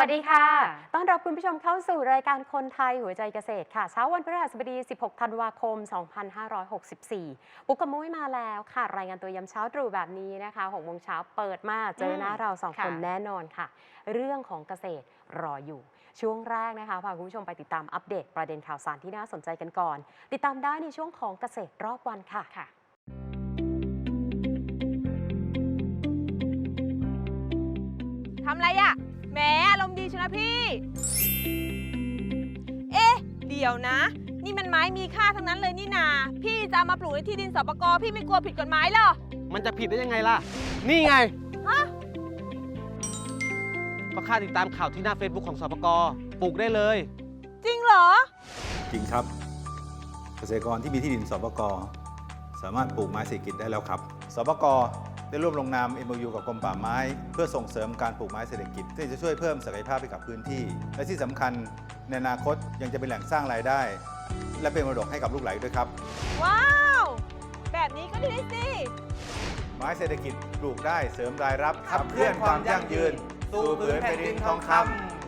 วัสดีค่ะ ต้อนรับคุณผู้ชมเข้าสู่รายการคนไทยหัวใจเกษตรค่ะ เช้าวันพฤหัสบดี 16 ธันวาคม 2564 ปุ๊กกับมุ้ยมาแล้วค่ะ รายงานตัวยามเช้าตรู่แบบนี้นะคะ6โมงเช้าเปิดมาเจอหน้าเราสองค่ะคนแน่นอนค่ะ เรื่องของเกษตรรออยู่ ช่วงแรกนะคะพาคุณผู้ชมไปติดตามอัปเดตประเด็นข่าวสารที่น่าสนใจกันก่อน ติดตามได้ในช่วงของเกษตรรอบวันค่ะค่ะทำไรอะ แหมอารมณ์ดีชนะพี่ เอ๊ะ เดี๋ยวนะ นี่มันไม้มีค่าทั้งนั้นเลยนี่นา พี่จะเอามาปลูกในที่ดินสปกพี่ไม่กลัวผิดกฎหมายเหรอ มันจะผิดได้ยังไงล่ะ นี่ไง ฮะ ก็ค่าติดตามข่าวที่หน้า Facebook ของสปกปลูกได้เลย จริงเหรอ จริงครับ เกษตรกรที่มีที่ดินสปกสามารถปลูกไม้เศรษฐกิจได้แล้วครับสปก ได้ร่วมลงนาม MOU กับกรมป่าไม้ เพื่อส่งเสริมการปลูกไม้เศรษฐกิจที่จะช่วยเพิ่มศักยภาพให้กับพื้นที่ และที่สำคัญในอนาคตยังจะเป็นแหล่งสร้างรายได้ และเป็นมรดกให้กับลูกหลานด้วยครับ ว้าว แบบนี้ก็ดีสิ ไม้เศรษฐกิจปลูกได้เสริมรายรับขับเคลื่อนความยั่งยืนสู่ผืนแผ่นดินทองคำ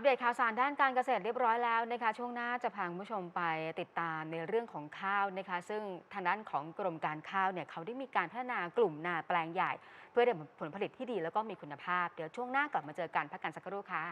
ปเดตข่าวสารด้านการเกษตรเรียบร้อยแล้วนะคะช่วงหน้าจะพาคุณผู้ชมไปติดตามในเรื่องของข้าวนะคะ ซึ่งทางด้านของกรมการข้าวเนี่ยเขาได้มีการพัฒนากลุ่มนาแปลงใหญ่ เพื่อได้ผลผลิตที่ดีแล้วก็มีคุณภาพ เดี๋ยวช่วงหน้ากลับมาเจอกันพักกันสักครู่ค่ะ